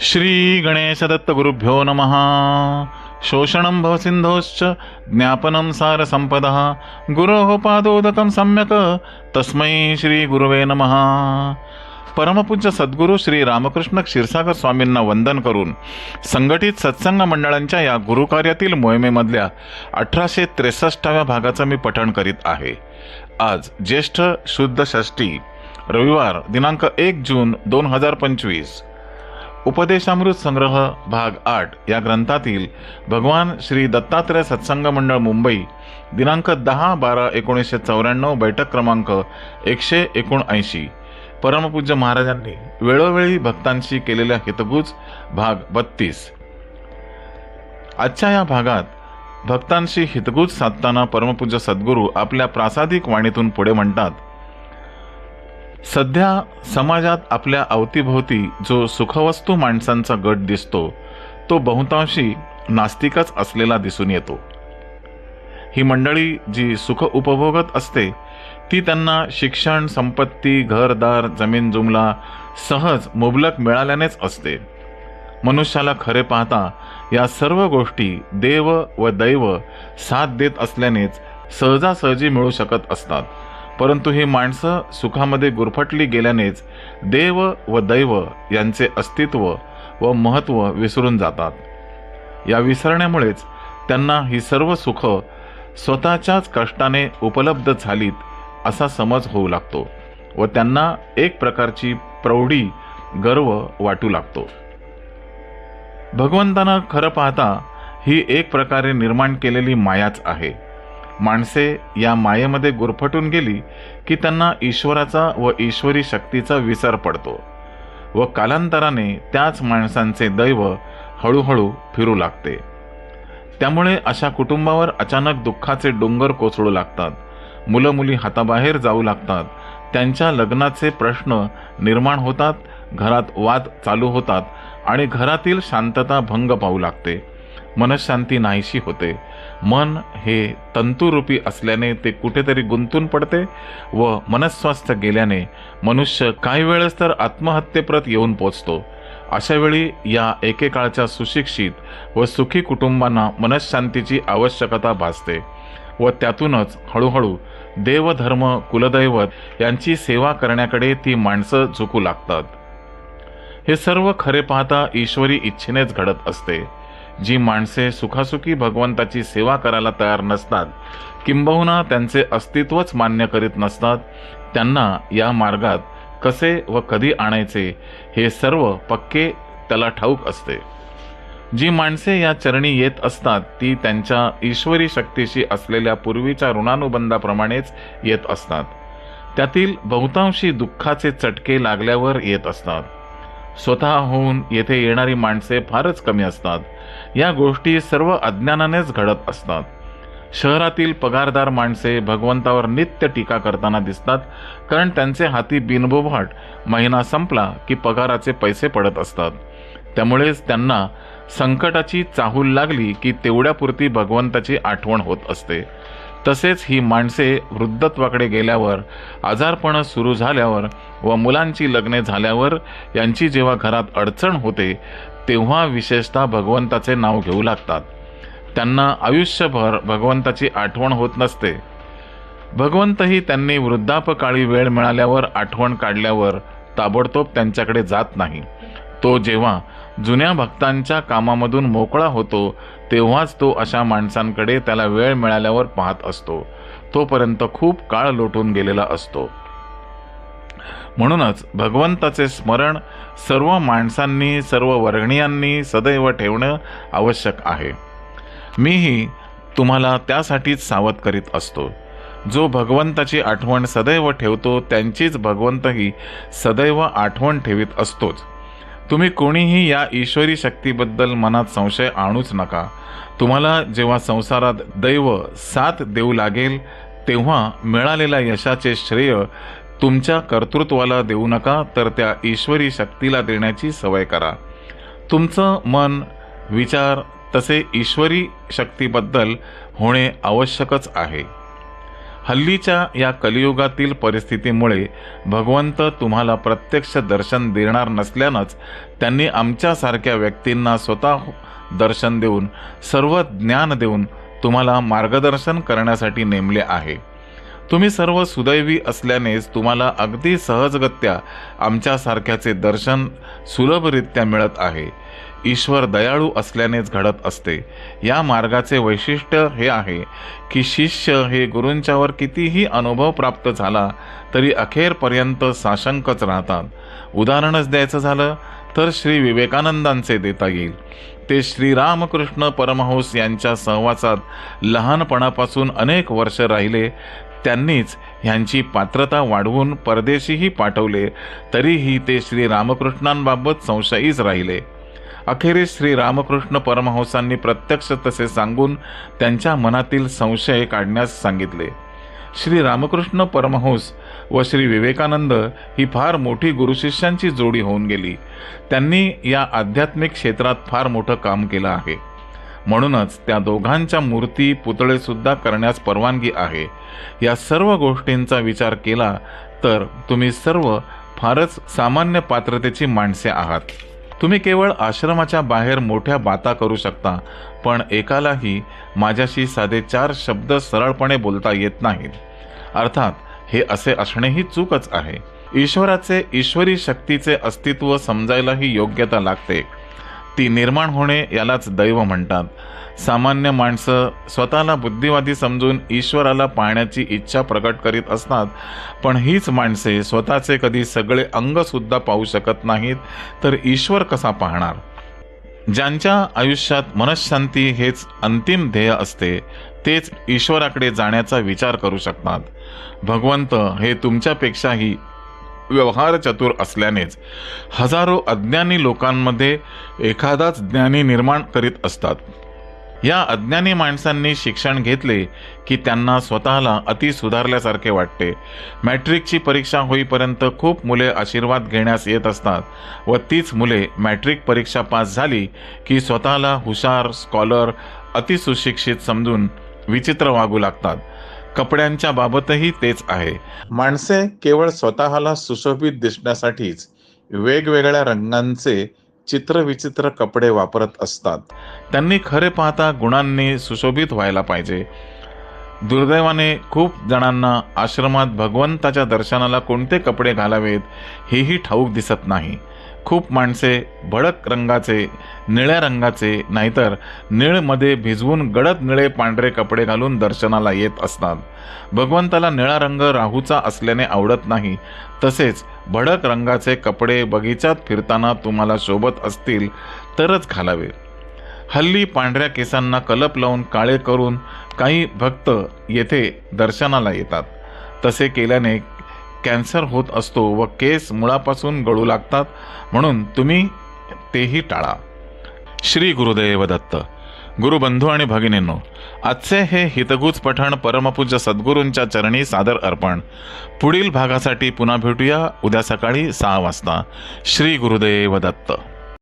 श्री गणेशदत्तगुरुभ्यो नमः। शोषणं भवसिन्धोश्च ज्ञापनं सारसम्पदः गुरोः पादोदकं सम्यक् तस्मै श्रीगुरुवे नमः। परमपूज्य सद्गुरू श्री रामकृष्ण क्षीरसागर स्वामींना वंदन करून संघटित सत्संग मंडळांच्या या गुरुकार्यातील मोहिमेमधल्या अठराशे त्रेसष्टाव्या भागाचं मी पठण करीत आहे. आज ज्येष्ठ शुद्ध षष्टी रविवार दिनांक एक जून दोन हजार पंचवीस. उपदेशामृत संग्रह भाग आठ या ग्रंथातील भगवान श्री दत्तात्रय सत्संग मंडळ मुंबई दिनांक दहा बारा एकोणीसशे चौऱ्याण्णव बैठक क्रमांक एकशे एकोणऐंशी. परमपूज्य महाराजांनी वेळोवेळी भक्तांशी केलेल्या हितगुज भाग बत्तीस. आजच्या या भागात भक्तांशी हितगुज साधताना परमपूज्य सद्गुरू आपल्या प्रासादिक वाणीतून पुढे म्हणतात सध्या समाजात आपल्या अवतीभोवती जो सुखवस्तू माणसांचा गट दिसतो तो बहुतांशी नास्तिकच असलेला दिसून येतो. ही मंडळी जी सुख उपभोगत असते ती त्यांना शिक्षण संपत्ती घरदार जमीन जुमला सहज मुबलक मिळाल्यानेच असते. मनुष्याला खरे पाहता या सर्व गोष्टी देव व दैव साथ देत असल्यानेच सहजासहजी मिळू शकत असतात. परंतु ही माणसं सुखामध्ये गुरफटली गेल्यानेच देव व दैव यांचे अस्तित्व व महत्त्व विसरून जातात. या विसरण्यामुळेच त्यांना ही सर्व सुख स्वतःच्याच कष्टाने उपलब्ध झालीत असा समज होऊ लागतो व त्यांना एक प्रकारची प्रौढी गर्व वाटू लागतो. भगवंतानं खरं पाहता ही एक प्रकारे निर्माण केलेली मायाच आहे. माणसे या मायेमध्ये गुरफटून गेली की त्यांना ईश्वराचा व ईश्वरी शक्तीचा विसर पडतो व कालांतराने त्याच माणसांचे दैव हळूहळू फिरू लागते. त्यामुळे अशा कुटुंबावर अचानक दुःखाचे डोंगर कोसळू लागतात मुलं मुली हाताबाहेर जाऊ लागतात त्यांच्या लग्नाचे प्रश्न निर्माण होतात घरात वाद चालू होतात आणि घरातील शांतता भंग पाहू लागते मनशांती नाहीशी होते. मन हे तंतुरूपी असल्याने ते कुठेतरी गुंतून पडते व मनस्वास्थ्य गेल्याने मनुष्य काही वेळेस तर आत्महत्येप्रत येऊन पोचतो. अशावेळी या एकेकाळच्या सुशिक्षित व सुखी कुटुंबांना मनशांतीची आवश्यकता भासते व त्यातूनच हळूहळू देवधर्म कुलदैवत यांची सेवा करण्याकडे ती माणसं झुकू लागतात. हे सर्व खरे पाहता ईश्वरी इच्छेनेच घडत असते. जी माणसे सुखासुखी भगवंताची सेवा करायला तयार नसतात किंबहुना त्यांचे अस्तित्वच मान्य करीत नसतात त्यांना या मार्गात कसे व कधी आणायचे हे सर्व पक्के त्याला ठाऊक असते. जी माणसे या चरणी येत असतात ती त्यांच्या ईश्वरी शक्तीशी असलेल्या पूर्वीच्या ऋणानुबंधाप्रमाणेच येत असतात. त्यातील बहुतांशी दुःखाचे चटके लागल्यावर येत असतात. स्वतःहून येथे येणारी माणसे फारच कमी असतात. या गोष्टी सर्व अज्ञानानेच घडत असतात. शहरातील पगारदार माणसे भगवंतावर नित्य टीका करताना दिसतात कारण त्यांचे हाती बिनबोभाट महिना संपला की पगाराचे पैसे पडत असतात. त्यामुळेच त्यांना संकटाची चाहूल लागली की तेवढ्यापुरती भगवंताची आठवण होत असते. तसेच ही माणसे वृद्धत्वाकडे गेल्यावर आजारपणं सुरू झाल्यावर व मुलांची लग्ने झाल्यावर यांची जेव्हा घरात अडचण होते तेव्हा विशेषतः भगवंताचे नाव घेऊ लागतात. त्यांना आयुष्यभर भगवंताची आठवण होत नसते. भगवंतही त्यांनी वृद्धापकाळी वेळ मिळाल्यावर आठवण काढल्यावर ताबडतोब त्यांच्याकडे जात नाही. तो जेव्हा जुन्या भक्तांच्या कामामधून मोकळा होतो तेव्हाच तो अशा माणसांकडे त्याला वेळ मिळाल्यावर पाहत असतो. तोपर्यंत खूप काळ लोटून गेलेला असतो. म्हणूनच भगवंताचे स्मरण सर्व माणसांनी सर्व वर्गणीयांनी सदैव ठेवणं आवश्यक आहे. मीही तुम्हाला त्यासाठीच सावध करीत असतो. जो भगवंताची आठवण सदैव ठेवतो त्यांचीच भगवंतही सदैव आठवण ठेवीत असतोच. तुम्ही कोणीही या ईश्वरी शक्तीबद्दल मनात संशय आणूच नका. तुम्हाला जेव्हा संसारात दैव साथ देऊ लागेल तेव्हा मिळालेल्या यशाचे श्रेय तुमच्या कर्तृत्वाला देऊ नका तर त्या ईश्वरी शक्तीला देण्याची सवय करा. तुमचं मन विचार तसे ईश्वरी शक्तीबद्दल होणे आवश्यकच आहे. हल्लीच्या या कलियुगातील परिस्थितीमुळे भगवंत तुम्हाला प्रत्यक्ष दर्शन देणार नसल्यानंच त्यांनी आमच्यासारख्या व्यक्तींना स्वतः दर्शन देऊन सर्व ज्ञान देऊन तुम्हाला मार्गदर्शन करण्यासाठी नेमले आहे. तुम्ही सर्व सुदैवी असल्यानेच तुम्हाला अगदी सहजगत्या आमच्यासारख्याचे दर्शन सुलभरित्या मिळत आहे. ईश्वर दयाळू असल्यानेच घडत असते. या मार्गाचे वैशिष्ट्य हे आहे की शिष्य हे गुरूंच्यावर कितीही अनुभव प्राप्त झाला तरी अखेरपर्यंत साशंकच राहतात. उदाहरणच द्यायचं झालं तर श्री विवेकानंदांचे देता येईल. ते श्रीरामकृष्ण परमहंस यांच्या सहवासात लहानपणापासून अनेक वर्ष राहिले. त्यांनीच ह्यांची पात्रता वाढवून परदेशीही पाठवले तरीही ते श्री रामकृष्णांबाबत संशयीच राहिले. अखेरीस श्री रामकृष्ण परमहंसांनी प्रत्यक्ष तसे सांगून त्यांच्या मनातील संशय काढण्यास सांगितले. श्री रामकृष्ण परमहंस व श्री विवेकानंद ही फार मोठी गुरुशिष्यांची जोडी होऊन गेली. त्यांनी या आध्यात्मिक क्षेत्रात फार मोठं काम केलं आहे. म्हणूनच त्या दोघांच्या मूर्ती पुतळेसुद्धा करण्यास परवानगी आहे. या सर्व गोष्टींचा विचार केला तर तुम्ही सर्व फारच सामान्य पात्रतेची माणसे आहात. तुम्ही केवळ आश्रमाच्या बाहेर मोठ्या बाता करू शकता पण एकालाही माझ्याशी साधे चार शब्द सरळपणे बोलता येत नाहीत. अर्थात हे असे असणेही चूकच आहे. ईश्वराचे ईश्वरी शक्तीचे अस्तित्व समजायलाही योग्यता लागते. ती निर्माण होणे यालाच दैव म्हणतात. सामान्य माणसं स्वतःला बुद्धिवादी समजून ईश्वराला पाहण्याची इच्छा प्रकट करीत असतात पण हीच माणसे स्वतःचे कधी सगळे अंगसुद्धा पाहू शकत नाहीत तर ईश्वर कसा पाहणार? ज्यांच्या आयुष्यात मनशांती हेच अंतिम ध्येय असते तेच ईश्वराकडे जाण्याचा विचार करू शकतात. भगवंत हे तुमच्यापेक्षाही व्यवहार चतुर असल्यानेच हजारो अज्ञानी लोकांमध्ये एखादाच ज्ञानी निर्माण करीत असतात. या अज्ञानी माणसांनी शिक्षण घेतले की त्यांना स्वतःला अति सुधारल्यासारखे वाटते. मॅट्रिकची परीक्षा होईपर्यंत खूप मुले आशीर्वाद घेण्यास येत असतात व तीच मुले मॅट्रिक परीक्षा पास झाली की स्वतःला हुशार स्कॉलर अतिसुशिक्षित समजून विचित्र वागू लागतात. कपड्यांच्या बाबतही तेच आहे. माणसे केवळ स्वतःला सुशोभित दिसण्यासाठीच वेगवेगळ्या रंगांचे चित्रविचित्र कपडे वापरत असतात. त्यांनी खरे पाहता गुणांनी सुशोभित व्हायला पाहिजे. दुर्दैवाने खूप जणांना आश्रमात भगवंताच्या दर्शनाला कोणते कपडे घालावेत हेही ठाऊक दिसत नाही. खूप माणसे भडक रंगाचे निळ्या रंगाचे नाहीतर निळमध्ये भिजवून गडद निळे पांढरे कपडे घालून दर्शनाला येत असतात. भगवंताला निळा रंग राहूचा असल्याने आवडत नाही. तसेच भडक रंगाचे कपडे बगीचात फिरताना तुम्हाला शोभत असतील तरच घालावे. हल्ली पांढऱ्या केसांना कलप लावून काळे करून काही भक्त येथे दर्शनाला येतात. तसे केल्याने कॅन्सर होत असतो व केस मुळापासून गळू लागतात म्हणून तुम्ही तेही टाळा. श्री गुरुदेव दत्त गुरुबंधू आणि भगिनींनो आजचे हे हितगुज पठण परमपूज्य सद्गुरूंच्या चरणी सादर अर्पण. पुढील भागासाठी पुन्हा भेटूया उद्या सकाळी सहा वाजता. श्री गुरुदेव दत्त.